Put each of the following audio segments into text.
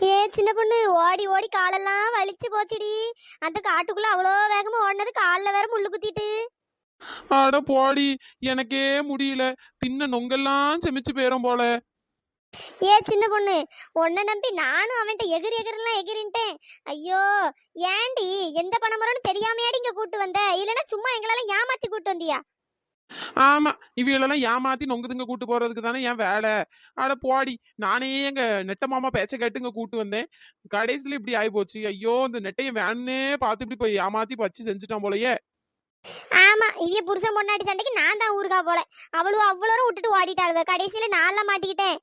ஏ சின்ன பொண்ணு ஓடி ஓடி காலெல்லாம் வலிச்சு போச்சுடி. அந்த காட்டுக்குள்ள அவ்வளோ வேகமா ஓடினது காலில் வேற முள்ளு குத்திட்டு. அட போடி எனக்கே முடியல. தின்ன நொங்கெல்லாம் செமிச்சு போயிரும் போல. ஏ சின்ன பொண்ணு உன்னை நம்பி நானும் அவன்கிட்ட எகிரி எகிரெல்லாம் எகிரின்ட்டேன். ஐயோ ஏண்டி எந்த பணமரம்னு தெரியாமையாடி இங்க கூட்டு வந்த? இல்லைன்னா சும்மா எங்களெல்லாம் ஏமாத்தி கூட்டு வந்தியா? ஆமா இவைகளெல்லாம் ஏமாத்தி நொங்குதுங்க கூட்டு போறதுக்கு தானே என் வேலை. அட போடி நானே எங்க நெட்ட மாமா பேச்ச கேட்டு இங்க கூட்டு வந்தேன். கடைசியில இப்படி ஆகி போச்சு ஐயோ இந்த நெட்டையை வேணுன்னே பார்த்து இப்படி போய் ஏமாத்தி பச்சு செஞ்சுட்டான் போலயே. ஆமா இவிய புருஷன் பொண்டாட்டி சண்டைக்கு நான் தான் ஊருக்கா போல. அவளும் அவ்வளோ விட்டுட்டு ஓடிட்டாளுவ கடைசியில நான்லாம் மாட்டிக்கிட்டேன்.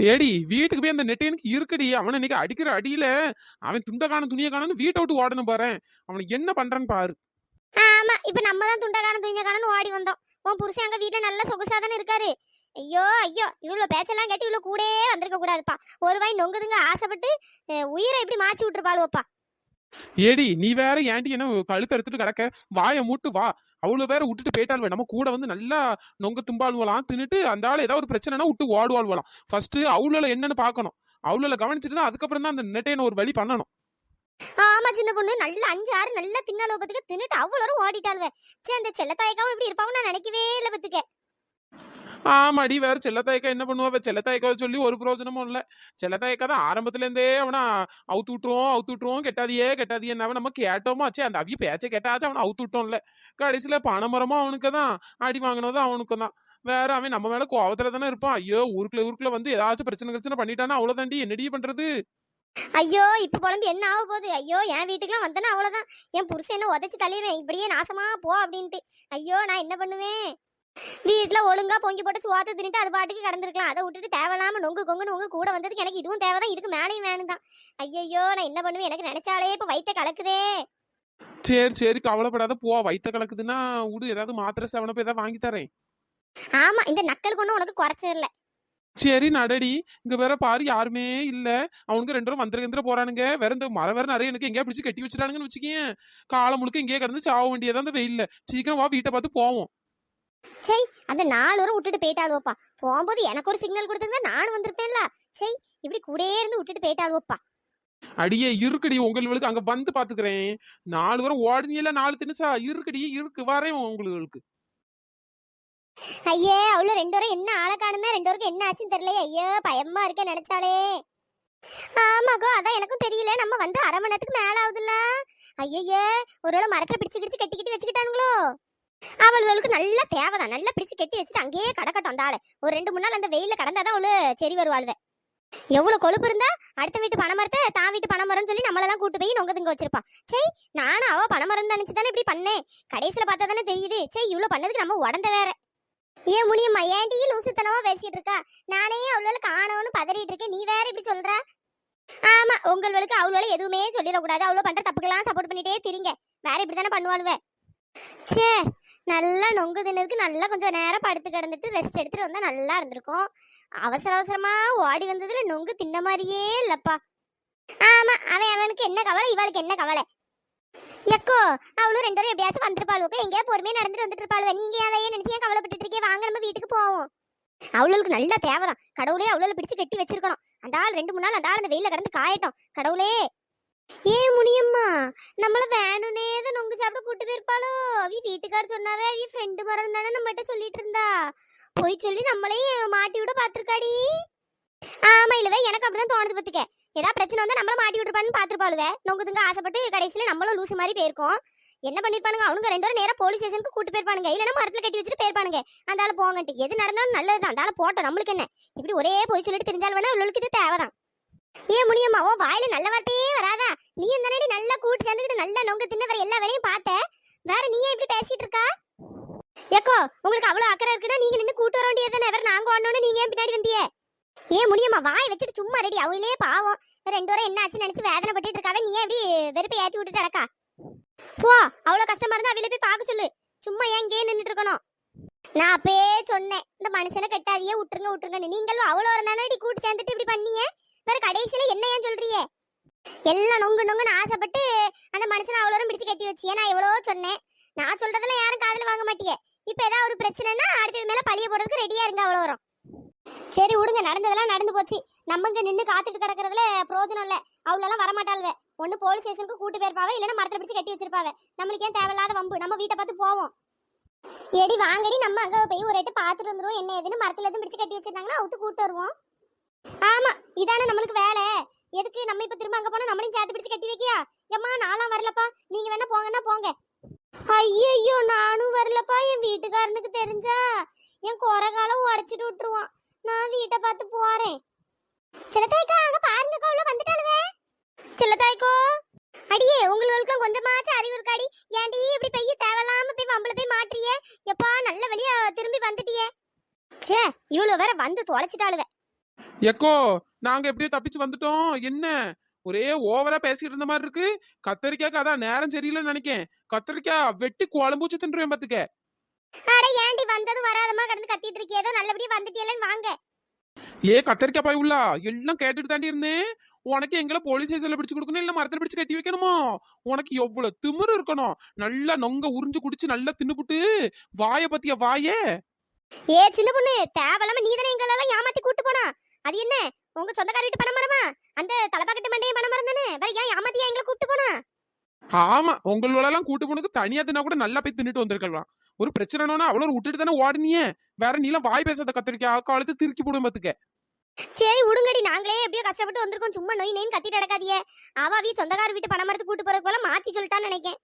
வேடி வீட்டுக்கு போய் அந்த நெட்டையனுக்கு இருக்குடி. அவனை இன்னைக்கு அடிக்கிற அடியில அவன் துண்ட காணும் துணியை காணும்னு வீட்டை விட்டு ஓடணும் பாரு அவனுக்கு என்ன பண்றான்னு பாரு. ஆமா இப்ப நம்ம தான் துண்டை காணும் துணிஞ்ச காணும்னு ஓடி வந்தோம். உன் புருஷன் அங்க வீட்டுல நல்ல சொகுசா தானே இருக்காரு. ஐயோ ஐயோ இவ்வளவு பேச்செல்லாம் கேட்டு இவ்வளவு கூட வந்திருக்க கூடாதுப்பா. ஒரு வாய் நொங்குதுங்க ஆசைப்பட்டு அஹ், உயிரை இப்படி மாச்சு விட்டுருப்பாளுவப்பா. ஏடி நீ வேற ஏன்டி என்ன கழுத்து எடுத்துட்டு கிடக்க? வாயை மூட்டு வா. அவ்வளவு வேற விட்டுட்டு போயிட்டாள் நம்ம கூட வந்து நல்லா நொங்க தும்பாளுவலாம் தின்னுட்டு அந்த ஆள் ஏதாவது ஒரு பிரச்சனைனா விட்டு ஓடுவாள்வலாம். ஃபர்ஸ்ட் அவ்வளோ என்னன்னு பார்க்கணும். அவ்வளோ கவனிச்சுட்டு தான் அதுக்கப்புறம் தான் அந்த நெட்டையனை ஒரு வழி பண்ணணும். ஆமா சின்ன பொண்ணு. நல்ல அஞ்சு ஆறு நல்ல தின்னல பத்துக்கு தின்னுட்டு அவ்வளோ ஓடிட்டாளுவ. சே அந்த செல்லத்தாய்க்காவும் இப்படி இருப்பாவும் நான் நினைக்கவே இல்லை பத்துக்க. ஆமாடி வேற செல்லத்தாய்க்கா என்ன பண்ணுவா? செல்லத்தாய்க்காவை சொல்லி ஒரு பிரயோஜனமும் இல்லை. செல்லத்தாய்க்கா தான் ஆரம்பத்துல இருந்தே அவனா அவுத்து விட்டுருவோம் அவுத்து விட்டுருவோம் கெட்டாதியே அவன் நம்ம கேட்டோமா? சே அந்த அவிய பேச்சை கேட்டாச்சும் அவனை அவுத்து விட்டோம்ல. கடைசியில் பணமரமும் அவனுக்கு தான் அடி வாங்கினதும் அவனுக்கு தான். வேற அவன் நம்ம மேல கோவத்துல தானே இருப்பான். ஐயோ ஊருக்குள்ள ஊருக்குள்ள வந்து ஏதாச்சும் பிரச்சனை பிரச்சனை பண்ணிட்டானா? அவ்வளவுதாண்டி. என்னடி பண்றது? ஐயோ இப்ப குழம்பு என்ன ஆக போகுது? ஐயோ என் வீட்டுக்குலாம் வந்தேன்னா அவ்வளவுதான். என் புருஷன் என்ன உதச்சு தள்ளிடுவேன். இப்படியே நாசமா போ அப்படின்ட்டு. ஐயோ நான் என்ன பண்ணுவேன்? வீட்டுல ஒழுங்கா பொங்கி போட்டு சுவாத்த தின்னுட்டு அது பாட்டுக்கு கடந்திருக்கலாம். அதை விட்டுட்டு தேவையில்லாம நொங்கு கொங்கு நொங்கு கூட வந்ததுக்கு எனக்கு இதுவும் தேவைதான். இதுக்கு மேலேயும் வேணும் தான் ஐயோ நான் என்ன பண்ணுவேன்? எனக்கு நினைச்சாலே இப்ப வயித்த கலக்குதே. சரி சரி கவலைப்படாத. போ வயித்த கலக்குதுன்னா விடு ஏதாவது மாத்திரை செவனப்பு ஏதாவது வாங்கி தரேன். ஆமா இந்த நக்கலுக்கு ஒன்றும் உனக்கு குறைச்சிடல சரி நடடி. இங்க வேற பாரு யாருமே இல்ல. அவனுக்கு ரெண்டு பேரும் மந்திர கந்திர போறானுங்க. வேற இந்த மரம் வேற நிறைய எனக்கு எங்கேயா பிடிச்சு கட்டி வச்சிட்டானுங்கன்னு வச்சுக்கேன் காலம் முழுக்க இங்கேயே கிடந்து சாவ வேண்டியதான் அந்த வெயில்ல. சீக்கிரம் வா வீட்டை பார்த்து போவோம். சை அந்த நாலு வரும் விட்டுட்டு போயிட்டாளுவோப்பா. போகும்போது எனக்கு ஒரு சிக்னல் கொடுத்துருந்தா நானும் வந்திருப்பேன்ல. சை இப்படி கூடயே இருந்து விட்டுட்டு போயிட்டாளுவோப்பா. அடியே இருக்குடி. உங்களுக்கு அங்க வந்து பாத்துக்கிறேன் நாலு வரை ஓடுனியல நாலு தினுசா இருக்குடி இருக்கு. வரேன் உங்களுக்கு. ஐயே அவ்வளோ ரெண்டு வரும் என்ன ஆளை காணுமே ரெண்டு வரைக்கும் என்ன ஆச்சுன்னு தெரியல ஐயோ பயமா இருக்க நினைச்சாலே. ஆமாக்கோ அதான் எனக்கும் தெரியல. நம்ம வந்து அரை மணி நேரத்துக்கு மேல ஆகுதுல்ல. ஐயையே ஒருவேளை மரத்தை பிடிச்சு கிடிச்சு கட்டி கட்டி வச்சுக்கிட்டானுங்களோ? அவளுக்கு நல்லா தேவைதான். நல்லா பிடிச்சு கட்டி வச்சுட்டு அங்கேயே கடக்கட்டும் அந்த ஆளு. ஒரு ரெண்டு மூணு நாள் அந்த வெயில கடந்தாதான் அவளு சரி வருவாளுவ. எவ்வளவு கொழுப்பு இருந்தா அடுத்த வீட்டு பணமரத்தை தான் வீட்டு பணமரம்னு சொல்லி நம்மளெல்லாம் கூட்டு போய் நொங்கதுங்க வச்சிருப்பான் சரி நானும் அவ பணமரம் நினைச்சு தானே இப்படி பண்ணேன். கடைசியில பார்த்தா தானே தெரியுது. சரி இவ்வளவு பண்ணதுக்கு நம்ம உடந்த வேற. ஏன் முடியுமா? ஏன்டி லூசுத்தனமா பேசிட்டு இருக்கா நானே அவ்வளவு காணோன்னு பதறிட்டு இருக்கேன் நீ வேற இப்படி சொல்ற? ஆமா உங்களுக்கு அவ்வளோ எதுவுமே சொல்லிடக்கூடாது. அவ்வளவு பண்ற தப்புக்கெல்லாம் சப்போர்ட் பண்ணிட்டே திரிங்க. வேற இப்படி தானே பண்ணுவாளுவ. ச்சே நல்லா நொங்கு தின்னதுக்கு நல்லா கொஞ்சம் நேரம் படுத்து கிடந்துட்டு ரெஸ்ட் எடுத்துட்டு வந்தா நல்லா இருந்திருக்கும். அவசர அவசரமா ஓடி வந்ததுல நொங்கு தின்ன மாதிரியே இல்லப்பா. ஆமா அவன் அவனுக்கு என்ன கவலை? இவளுக்கு என்ன கவலை? எக்கோ அவளும் ரெண்டு பேரும் எப்படியாச்சும் வந்திருப்பாளுக்கு எங்கேயா பொறுமையா நடந்துட்டு வந்துட்டு இருப்பாளுவ நீங்க அதையே நினைச்சு ஏன் கவலைப்பட்டு இருக்கே வாங்க நம்ம வீட்டுக்கு போவோம். அவளுக்கு நல்ல தேவைதான். கடவுளே அவளால பிடிச்சு கட்டி வச்சிருக்கணும். அந்த ஆள் ரெண்டு மூணு நாள் அந்த ஆள் அந்த வெயில கடந்து காயட்டும். கடவுளே! ஏன் முனியம்மா நம்மள வேணும்னே தான் நொங்கு சாப்பிட கூட்டு போயிருப்பாளோ? அவி வீட்டுக்கார் சொன்னாவே அவி ஃப்ரெண்டு மரம் தானே நம்மகிட்ட சொல்லிட்டு இருந்தா. போய் சொல்லி நம்மளையும் மாட்டி விட பாத்திருக்காடி ஆமா இல்லவே எனக்கு அப்படிதான் தோணுது பத்துக்க ஏதாவது பிரச்சனை வந்தா நம்மள மாட்டி விட்டுருப்பான்னு பாத்துருப்பாளுவ நொங்குதுங்க ஆசைப்பட்டு கடைசியில் நம்மளும் லூசு மாதிரி போயிருக்கோம். என்ன பண்ணிருப்பானுங்க? அவனுங்க ரெண்டு பேரும் நேரா போலீஸ் ஸ்டேஷனுக்கு கூட்டு போயிருப்பானுங்க. இல்லைனா மரத்தில் கட்டி வச்சுட்டு போயிருப்பானுங்க. அந்த போங்கன்ட்டு. எது நடந்தாலும் நல்லதுதான். அந்த அந்தால போட்டோம். நம்மளுக்கு என்ன? இப்படி ஒரே போய் சொல்லிட்டு தெரிஞ்சாலும் வேணா உள்ளுக்கு இது தேவைதான். ஏன் முடியுமா உன் வாயில நல்ல வார்த்தையே வராதா? நீ இந்த நல்லா கூட்டு சேர்ந்துக்கிட்டு நல்லா நொங்க தின்ன வர எல்லா வேலையும் பார்த்த? வேற நீ ஏன் இப்படி பேசிட்டு இருக்கா? ஏக்கோ உங்களுக்கு அவ்வளவு அக்கறை இருக்குன்னா நீங்க நின்னு கூட்டு வர வேண்டியது வேற நாங்க வரணும்னு நீங்க ஏன் பின்னாடி வந்தியே ஏன் முடியுமா? வாய் வச்சுட்டு சும்மா ரெடி. அவங்களே பாவம். ரெண்டு வரை என்ன ஆச்சுன்னு நினைச்சு வேதனை பட்டுட்டு இருக்காவே நீ எப்படி வெறுப்பை ஏத்தி விட்டுட்டு அடக்கா போ அவ்வளவு கஷ்டமா இருந்தா அவளை போய் பார்க்க சொல்லு. சும்மா ஏன் இங்கே நின்றுட்டு இருக்கணும்? நான் அப்பயே சொன்னேன். இந்த மனுஷனை கட்டாதியே விட்டுருங்க விட்டுருங்கன்னு. நீங்களும் அவ்வளோ இருந்தாலும் கூட்டு சேர்ந்துட்டு இப்படி பண்ணியே வேற கடைசியில என்ன ஏன் சொல்றியே எல்லாம் நொங்கு நொங்குன்னு ஆசைப்பட்டு அந்த மனுஷனை அவ்வளோ பிடிச்சு கட்டி வச்சியே. நான் எவ்வளவோ சொன்னேன். நான் சொல்றதெல்லாம் யாரும் காதில் வாங்க மாட்டியே. இப்போ ஏதாவது ஒரு பிரச்சனைனா அடுத்தது மேலே பழிய போடுறதுக்கு ரெடியா இருங்க அவ்வளோ வரும் சரி விடுங்க நடந்ததெல்லாம் நடந்து போச்சு. நம்ம இங்க நின்று காத்துட்டு கிடக்குறதுல பிரயோஜனம் இல்ல. அவளெல்லாம் வரமாட்டாள்வ. ஒண்ணு போலீஸ் ஸ்டேஷனுக்கு கூட்டு போயிருப்பாவ இல்லைன்னா மரத்தை பிடிச்சு கட்டி வச்சிருப்பாவ. நம்மளுக்கு ஏன் தேவையில்லாத வம்பு? நம்ம வீட்டை பார்த்து போவோம். எடி வாங்கடி நம்ம அங்க போய் ஒரு எட்டு பார்த்துட்டு வந்துருவோம். என்ன ஏதுன்னு மரத்துல எதுவும் பிடிச்சு கட்டி வச்சிருந்தாங்கன்னா அவுத்து கூட்டு வருவோம். ஆமா இதானே நம்மளுக்கு வேலை. எதுக்கு நம்ம இப்ப திரும்ப அங்க போனா நம்மளையும் சேர்த்து பிடிச்சு கட்டி வைக்கியா? எம்மா நானும் வரலப்பா. நீங்க வேணா போங்கன்னா போங்க. ஐயோ நானும் வரலப்பா. என் வீட்டுக்காரனுக்கு தெரிஞ்சா. என் குறை காலம் உடச்சிட்டு விட்டுருவான். நான் வீட்டை பார்த்து போறேன். சிலத்தாய்க்கா அங்க பாருங்கக்கா உள்ள வந்துட்டாளுவே. சிலத்தாய்க்கோ அடியே உங்களுக்கு கொஞ்சமாச்சும் அறிவு இருக்காடி ஏன்டி இப்படி பெய்ய தேவையில்லாம போய் வம்பள போய் மாட்டுறியே? எப்பா நல்ல வழியா திரும்பி வந்துட்டியே. ச்சே இவ்வளவு வேற வந்து தொலைச்சிட்டாளுவே. எக்கோ நாங்க எப்படியோ தப்பிச்சு வந்துட்டோம். என்ன? ஒரே ஓவரா பேசிட்டு இருந்த மாதிரி இருக்கு. கத்தரிக்காய்க்கு அதான் நேரம் சரியில்லைன்னு நினைக்கேன். கத்தரிக்காய் வெட்டி குழம்பூச்சு தின்றுவேன் பாத்துக்க. அட ஏன்டி வந்ததும் வராதமா கடந்து கத்திட்டு இருக்கியே? ஏதோ நல்லபடியா வந்துட்டியலன்னு வாங்க. ஏ கத்தரிக்காய் பாய் உள்ளா எல்லாம் கேட்டுட்டு தாண்டி இருந்தேன். உனக்கு எங்களை போலீஸ் ஸ்டேஷன்ல பிடிச்சு கொடுக்கணும் இல்ல மரத்துல பிடிச்சு கட்டி வைக்கணுமா? உனக்கு எவ்வளவு திமிரு இருக்கணும். நல்லா நொங்க உறிஞ்சு குடிச்சு நல்லா தின்னுபுட்டு வாய பத்திய வாயே? ஏ சின்ன பொண்ணு தேவையில்லாம நீ தானே எங்களெல்லாம் ஏமாத்தி கூட்டு போனா? அது என்ன? உங்க சொந்தக்கார வீட்டு பணம் மரமா அந்த தலைப்பாக்கட்டு மண்டையும் பணம் மரம் தானே? வேற ஏன் ஏமாத்தியா எங்களை கூட்டு போனா? ஆமா உங்களோடலாம் கூட்டு போனதுக்கு தனியா தின்னா கூட நல்லா போய் தின்னுட்டு வந்திருக்கலாம். ஒரு பிரச்சனைனா அவ்வளவு விட்டுட்டு தானே ஓடினியே? வேற நீலாம் வாய் பேசாத கத்திரிக்கா காலத்து திருக்கி போடும் பாத்துக்க. சரி விடுங்கடி. நாங்களே எப்படியோ கஷ்டப்பட்டு வந்திருக்கோம். சும்மா நோய் நொயின்னு கத்திட்டு நடக்காதியே அவாவிய சொந்தக்கார வீட்டு பணம் மரத்து கூட்டு போறது போல மாத்தி சொல்லிட்டான்னு நினைக்கேன்.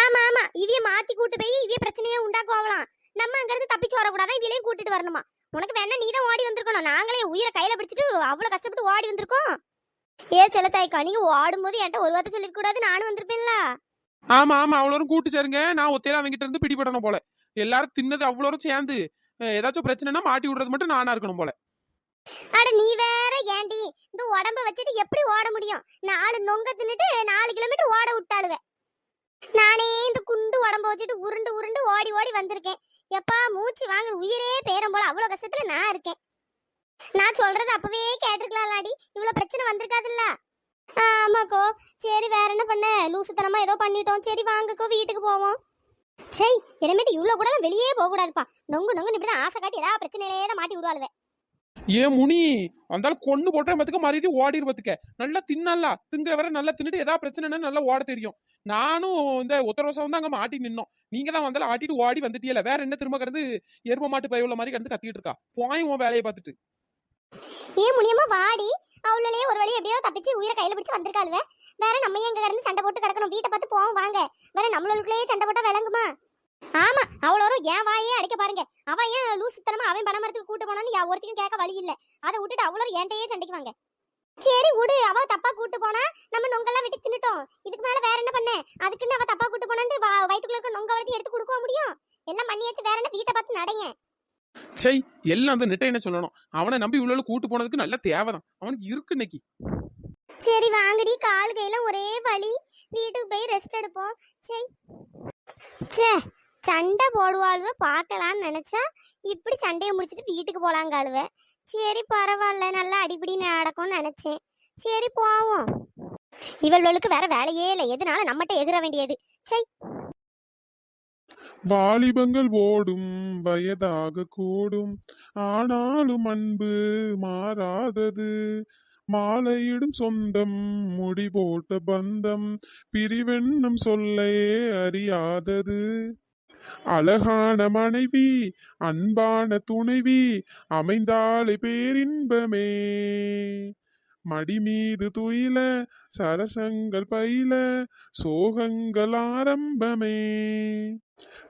ஆமா ஆமா. இவிய மாத்தி கூட்டு போய் இவிய பிரச்சனையே உண்டாக்குவாங்களாம். நம்ம அங்க இருந்து தப்பிச்சு வரக்கூடாதான் இவியலையும் கூட்டிட்டு வரணுமா? உனக்கு வேணா நீ தான் ஓடி வந்திருக்கணும். நாங்களே உயிரை கையில பிடிச்சிட்டு அவ்வளவு கஷ்டப்பட்டு ஓடி வந்திருக்கோம். ஏ செல்லத்தாய்க்கா நீங்க ஓடும்போது என்கிட்ட ஒரு வார்த்தை சொல்லிருக்க கூடாது நானும் வந்திருப்பேன்ல. ஆமா ஆமா அவ்வளோரும் கூட்டு சேருங்க. நான் ஒத்தையில அவங்ககிட்ட இருந்து பிடிபடணும் போல. எல்லாரும் தின்னது அவ்வளோரும் சேர்ந்து ஏதாச்சும் பிரச்சனைனா மாட்டி விடுறது மட்டும் நானா இருக்கணும் போல. அட நீ வேற ஏண்டி இந்த உடம்ப வச்சுட்டு எப்படி ஓட முடியும்? நாலு நொங்க தின்னுட்டு நாலு கிலோமீட்டர் ஓட விட்டாளுவ. நானே இந்த குண்டு உடம்ப வச்சுட்டு உருண்டு உருண்டு ஓடி ஓடி வந்திருக்கேன். எப்பா மூச்சு வாங்க உயிரே பேரம் போல. அவ்வளவு கஷ்டத்துல நான் இருக்கேன். நான் சொல்றது அப்பவே கேட்டிருக்கலாம்லாடி. இவ்வளோ பிரச்சனை வந்திருக்காதுல்ல. ஆமாக்கோ. சரி வேற என்ன பண்ண? லூசுத்தனமா ஏதோ பண்ணிட்டோம். சரி வாங்கக்கோ வீட்டுக்கு போவோம். சரி இனிமேட்டு இவ்வளவு கூட வெளியே போக கூடாதுப்பா நொங்கு நொங்கு இப்படிதான் ஆசை காட்டி ஏதாவது பிரச்சனையிலே தான் மாட்டி விடுவாளுவ. ஏன் முனி அந்தாலும் கொண்டு போட்டேன் பத்துக்க மறுபடி ஓடிரு பத்துக்க. நல்லா தின்னல்லா திங்கிற வரை நல்லா தின்னுட்டு ஏதாவது பிரச்சனைனா நல்லா ஓட தெரியும். நானும் இந்த உத்தரவசம் வந்து அங்க மாட்டி நின்னோம். நீங்க தான் வந்தாலும் ஆட்டிட்டு ஓடி வந்துட்டியல. வேற என்ன திரும்ப கிடந்து எரும மாட்டு பய உள்ள மாதிரி கிடந்து கத்திட்டு இருக்கா? போய் உன் வேலையை பார்த்துட்டு. ஏன் முடியாம வாடி. அவளாலே ஒரு வழி எப்படியோ தப்பிச்சு உயிரை கையில பிடிச்சு வந்திருக்காளுவ. வேற நம்ம எங்க கடந்து சண்டை போட்டு கிடக்கணும்? வீட்டை பார்த்து போவோம் வாங்க. வேற நம்மளுக்குள்ளேயே சண்டை போட்டா விளங்குமா? ஆமா அவளோரும் ஏன் வாயே அடிக்க பாருங்க. அவ ஏன் லூசுத்தனமா அவன் பணம் மரத்துக்கு கூட்டு போனான்னு ஒருத்தையும் கேட்க வழி இல்ல. அதை விட்டுட்டு அவ்வளோ என்கிட்டயே சண்டைக்கு வாங்க. சரி விடு அவ தப்பா கூட்டு போனா நம்ம நொங்கெல்லாம் விட்டு தின்னுட்டோம். இதுக்கு மேல வேற என்ன பண்ண? அதுக்குன்னு அவ தப்பா கூட்டு போனான்னு வயிற்றுக்குள்ள இருக்க நொங்க வளர்த்தி எடுத்து கொடுக்க முடியும்? எல்லாம் பண்ணியாச்சு வேற என்ன? வீட்டை பார்த்து நடையேன் சை எல்லாம் அந்த நெட்டை என்ன சொல்லணும்? அவனை நம்பி இவ்வளவு கூட்டு போனதுக்கு நல்ல தேவைதான். அவனுக்கு இருக்கு இன்னைக்கு. சரி வாங்கடி. கால் கையில ஒரே வலி. வீட்டுக்கு போய் ரெஸ்ட் எடுப்போம். சரி ச்சே சண்டை போடுவாளுவ பார்க்கலான்னு நினைச்சா இப்படி சண்டையை முடிச்சிட்டு வீட்டுக்கு போலாங்காளுவ. சரி பரவாயில்ல. நல்லா அடிப்படி நடக்கும்னு நினைச்சேன். சரி போவோம். இவளுக்கு வேற வேலையே இல்லை. எதனால நம்மகிட்ட எகிற வேண்டியது. சை வாலிபங்கள் ஓடும் வயதாக கூடும். ஆனாலும் அன்பு மாறாதது. மாலையிடும் சொந்தம் முடி போட்ட பந்தம் பிரிவென்னும் சொல்லே அறியாதது. அழகான மனைவி அன்பான துணைவி அமைந்தாலே பேரின்பமே. மடி மீது துயில சரசங்கள் பயில சோகங்கள் ஆரம்பமே.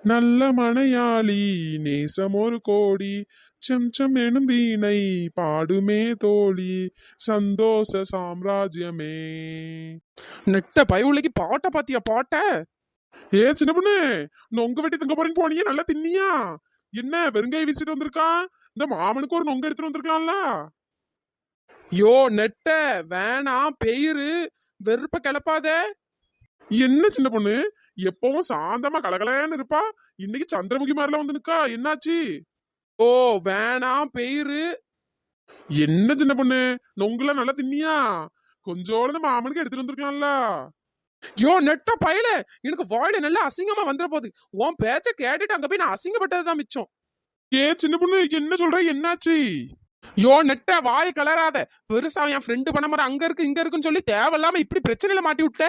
நல்ல மனையாளி நேசம் ஒரு கோடி செம் எனும் வீணை பாடுமே தோழி சந்தோஷ சாம்ராஜ்யமே. நெட்ட பயவுள்ளைக்கு பாட்ட பாத்தியா பாட்ட? ஏ சின்ன பொண்ணு நொங்கு வெட்டி தங்க போறேன்னு போனியே நல்லா தின்னியா? என்ன வெறுங்காய் வீசிட்டு வந்திருக்கா? இந்த மாமனுக்கு ஒரு நொங்கு எடுத்துட்டு வந்திருக்கலாம்ல? யோ நெட்ட வேணாம் பெயரு வெறுப்ப கிளப்பாத. என்ன சின்ன பொண்ணு? எப்பவும் சாந்தமா கலகலன்னு இருப்பா. இன்னைக்கு சந்திரமுகி மாதிரிலாம் வந்து நிக்கா. என்னாச்சு? ஓ வேணாம் பெயரு. என்ன சின்ன பொண்ணு? நொங்குலாம் நல்லா தின்னியா? கொஞ்சோட மாமனுக்கு எடுத்துட்டு வந்திருக்கலாம்ல. யோ நெட்ட பயல. எனக்கு வாயில நல்லா அசிங்கமா வந்துட போகுது உன் பேச்ச கேட்டுட்டு அங்க போய் நான் அசிங்கப்பட்டதுதான் மிச்சம். ஏ சின்ன பொண்ணு என்ன சொல்ற? என்னாச்சு? யோ நெட்ட வாய கலராத. பெருசா என் ஃப்ரெண்டு பண்ண மாதிரி அங்க இருக்கு இங்க இருக்குன்னு சொல்லி தேவையில்லாம இப்படி பிரச்சனையில மாட்டி விட்ட.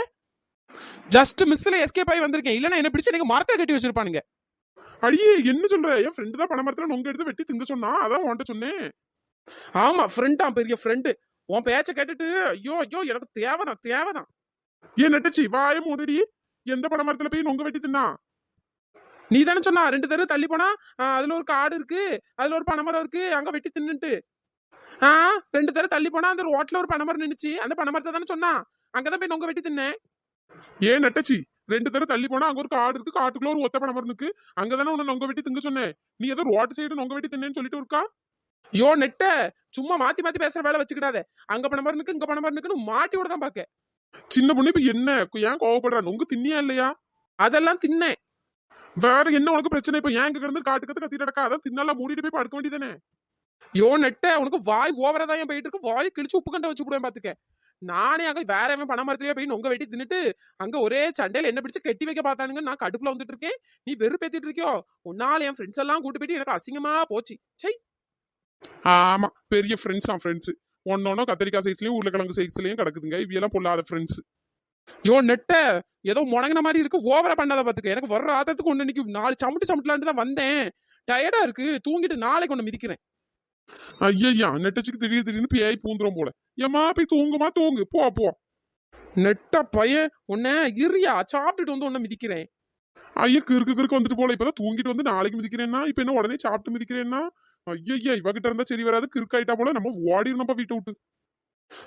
ஜஸ்ட் மிஸ்ல எஸ்கேப் ஆகி வந்திருக்கேன். இல்லன்னா என்ன பிடிச்சு எனக்கு மரத்தை கட்டி வச்சிருப்பானுங்க. அடியே என்ன சொல்ற? என் ஃப்ரெண்டு தான் பணமரத்துல நொங்க எடுத்து வெட்டி திங்க சொன்னா அதான் உன்கிட்ட சொன்னேன். ஆமா ஃப்ரெண்டா பெரிய ஃப்ரெண்டு உன் பேச்ச கேட்டுட்டு ஐயோ ஐயோ எனக்கு தேவைதான் தேவைதான். ஏன் நெட்டச்சி வாய மூடடி. எந்த பணமரத்துல போய் நொங்க வெட்டி தின்னா? நீ தானே சொன்னா? ரெண்டு தடவை தள்ளி போனா அதுல ஒரு காடு இருக்கு அதுல ஒரு பனைமரம் இருக்கு அங்க வெட்டி தின்னுட்டு ஆ ரெண்டு தடவை தள்ளி போனா அந்த ரோட்ல ஒரு பனைமரம் நின்னுச்சு அந்த பனைமரத்தை தானே சொன்னா? அங்கதான் போய் நொங்க வெட்டி தின்னேன். ஏன் நட்டச்சி ரெண்டு தடவை தள்ளி போனா அங்க ஒரு காடு இருக்கு காட்டுக்குள்ள ஒரு ஒத்த பணமரம் இருக்கு அங்கதானே உன்னை நொங்க வெட்டி திங்க சொன்னேன். நீ ஏதோ ரோட்டு சைடு நொங்க வெட்டி தின்னேன்னு சொல்லிட்டு இருக்கா? யோ நெட்ட சும்மா மாத்தி மாத்தி பேசுற வேலை வச்சுக்கிடாத. அங்க பணம் இருக்கு இங்க பணம் இருக்குன்னு மாட்டி விட தான் பாக்க சின்ன பொண்ணு இப்ப என்ன? ஏன் கோவப்படுறா? நொங்கு தின்னியா இல்லையா? அதெல்லாம் தின்னேன். வேற என்ன உனக்கு பிரச்சனை? இப்ப ஏன் இங்க கிடந்து காட்டுக்கிறது கத்து கத்திட்டு கிடக்கா அதான் தின்னால மூடிட்டு போய் படுக்க வேண்டியதானே யோ நெட்ட உனக்கு வாய் ஓவரா தான் போயிட்டு இருக்கு? வாய் கிழிச்சு உப்பு கண்ட வச்சு விடுவேன் பாத்துக்க. நானே அங்க வேற எவன் பண மரத்துலயே போய் உங்க வெட்டி தின்னுட்டு அங்க ஒரே சண்டையில என்ன பிடிச்சு கெட்டி வைக்க பார்த்தானுங்க நான் கடுப்புல வந்துட்டு இருக்கேன். நீ வெறுப்பேத்திட்டு இருக்கியோ? உன்னால என் ஃப்ரெண்ட்ஸ் எல்லாம் கூட்டு போயிட்டு எனக்கு அசிங்கமா போச்சு. சை ஆமா பெரிய ஃப்ரெண்ட்ஸ் தான் ஃப்ரெண்ட்ஸ் ஒன்னொன்னும் கத்திரிக்காய் சைஸ்லயும் உருளைக்கிழங்கு சைஸ்லயும் கிடக்குதுங்க. இவையெல்லாம் பொல்லாத ஃப்ரெண்ட்ஸ் யோ நெட்ட ஏதோ முடங்கின மாதிரி இருக்கு. ஓவரா பண்ணாத பாத்துக்க. எனக்கு வர்ற ஆதரத்துக்கு ஒண்ணு இன்னைக்கு நாலு சமட்டு சமட்டலான்ட்டு தான் வந்தேன். டயர்டா இருக்கு. தூங்கிட்டு நாளைக்கு ஒண்ணு மிதிக்கிறேன். ஐயா நெட்டச்சுக்கு திடீர் திடீர்னு பேய் பூந்துரும் போல. ஏமா போய் தூங்குமா? தூங்கு. போ போ. நெட்ட பையன் உன்ன இரியா. சாப்பிட்டுட்டு வந்து உன்ன மிதிக்கிறேன். ஐயா கிறுக்கு கிறுக்கு வந்துட்டு போல. இப்பதான் தூங்கிட்டு வந்து நாளைக்கு மிதிக்கிறேன்னா இப்ப என்ன உடனே சாப்பிட்டு மிதிக்கிறேன்னா? ஐயா இவகிட்ட இருந்தா சரி வராது. கிறுக்காயிட்டா போல நம்ம ஓடிடணும்ப்பா வீட்டை விட்டு.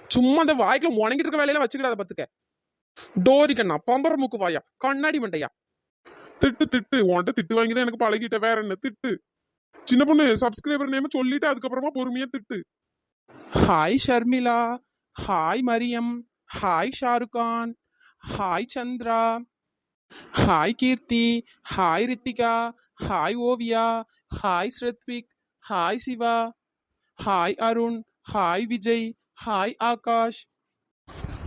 சும்மா அந்த வாய்க்குள்ள முணங்கிட்டு இருக்க வேலையில வச்சுக்கிடாத பாத்துக்க. டோரிக்கண்ணா பம்பர மூக்கு வாயா கண்ணாடி மண்டையா? திட்டு திட்டு உன்ட்ட திட்டு வாங்கி தான் எனக்கு பழகிட்ட வேற என்ன திட்டு? சின்ன பொண்ணு சப்ஸ்கிரைபர் நேம் சொல்லிட்டு அதுக்கப்புறமா பொறுமையா திட்டு. Hi Sharmila hi Mariam hi Shahrukh Khan hi Chandra hi Keerthi hi Ritika hi Oviya hi Srathvik hi Siva hi Arun hi Vijay hi Akash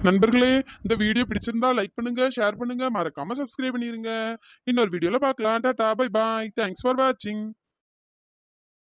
நண்பர்களே இந்த வீடியோ பிடிச்சிருந்தா லைக் பண்ணுங்க ஷேர் பண்ணுங்க மறக்காம சப்ஸ்கிரைப் பண்ணிருங்க. இன்னொரு வீடியோல பார்க்கலாம். Tata bye bye thanks for வாட்சிங்